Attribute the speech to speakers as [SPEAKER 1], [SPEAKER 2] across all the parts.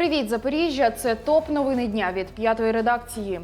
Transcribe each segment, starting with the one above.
[SPEAKER 1] Привіт, Запоріжжя! Це топ новини дня від п'ятої редакції.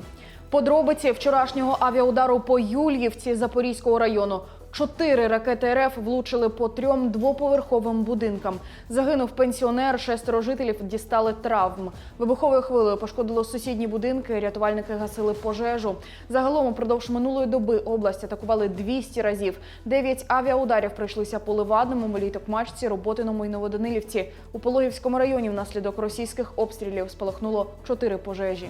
[SPEAKER 1] Подробиці вчорашнього авіаудару по Юльївці Запорізького району. Чотири ракети РФ влучили по трьом двоповерховим будинкам. Загинув пенсіонер, шестеро жителів дістали травм. Вибуховою хвилею пошкодило сусідні будинки. Рятувальники гасили пожежу. Загалом упродовж минулої доби область атакували 200 разів. Дев'ять авіаударів прийшлися по Левадному, Мелітокмачці, Роботиному і Новоданилівці. У Пологівському районі внаслідок російських обстрілів спалахнуло чотири пожежі.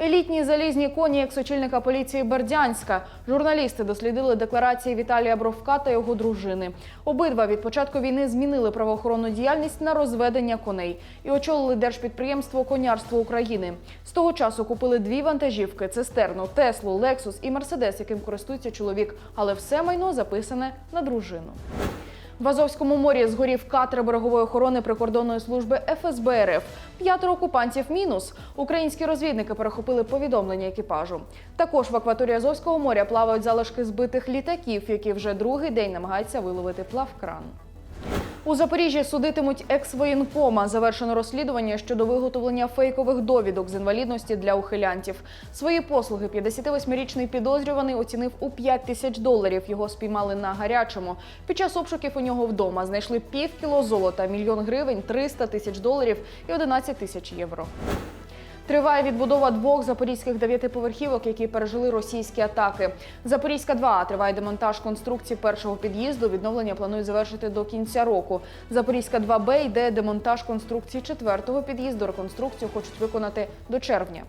[SPEAKER 1] Елітні залізні коні екс-очільника поліції Бердянська. Журналісти дослідили декларації Віталія Бровка та його дружини. Обидва від початку війни змінили правоохоронну діяльність на розведення коней і очолили держпідприємство Конярство України. З того часу купили дві вантажівки: цистерну, Теслу, Лексус і Мерседес, яким користується чоловік. Але все майно записане на дружину. В Азовському морі згорів катер берегової охорони прикордонної служби ФСБ РФ. П'ятеро окупантів мінус. Українські розвідники перехопили повідомлення екіпажу. Також в акваторії Азовського моря плавають залишки збитих літаків, які вже другий день намагаються виловити плавкран. У Запоріжжі судитимуть екс-воєнкома. Завершено розслідування щодо виготовлення фейкових довідок з інвалідності для ухилянтів. Свої послуги 58-річний підозрюваний оцінив у 5 тисяч доларів. Його спіймали на гарячому. Під час обшуків у нього вдома знайшли пів кіло золота, мільйон гривень, 300 тисяч доларів і 11 тисяч євро. Триває відбудова двох запорізьких дев'ятиповерхівок, які пережили російські атаки. Запорізька 2 триває демонтаж конструкції першого під'їзду. Відновлення планують завершити до кінця року. Запорізька 2 Б йде демонтаж конструкції четвертого під'їзду. Реконструкцію хочуть виконати до червня.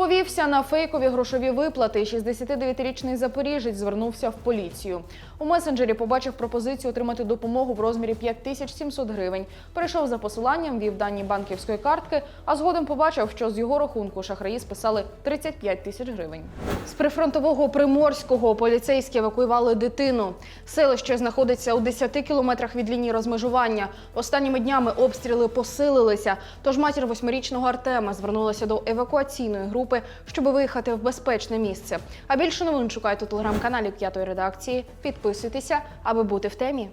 [SPEAKER 1] Повівся на фейкові грошові виплати. 69-річний запоріжець звернувся в поліцію. У месенджері побачив пропозицію отримати допомогу в розмірі 5700 гривень. Перейшов за посиланням, вів дані банківської картки, а згодом побачив, що з його рахунку шахраї списали 35 тисяч гривень. З прифронтового Приморського поліцейські евакуювали дитину. Селище знаходиться у 10 кілометрах від лінії розмежування. Останніми днями обстріли посилилися. Тож матір восьмирічного Артема звернулася до евакуаційної групи, щоб виїхати в безпечне місце. А більше новин шукайте у телеграм-каналі п'ятої редакції. Підписуйтеся, аби бути в темі.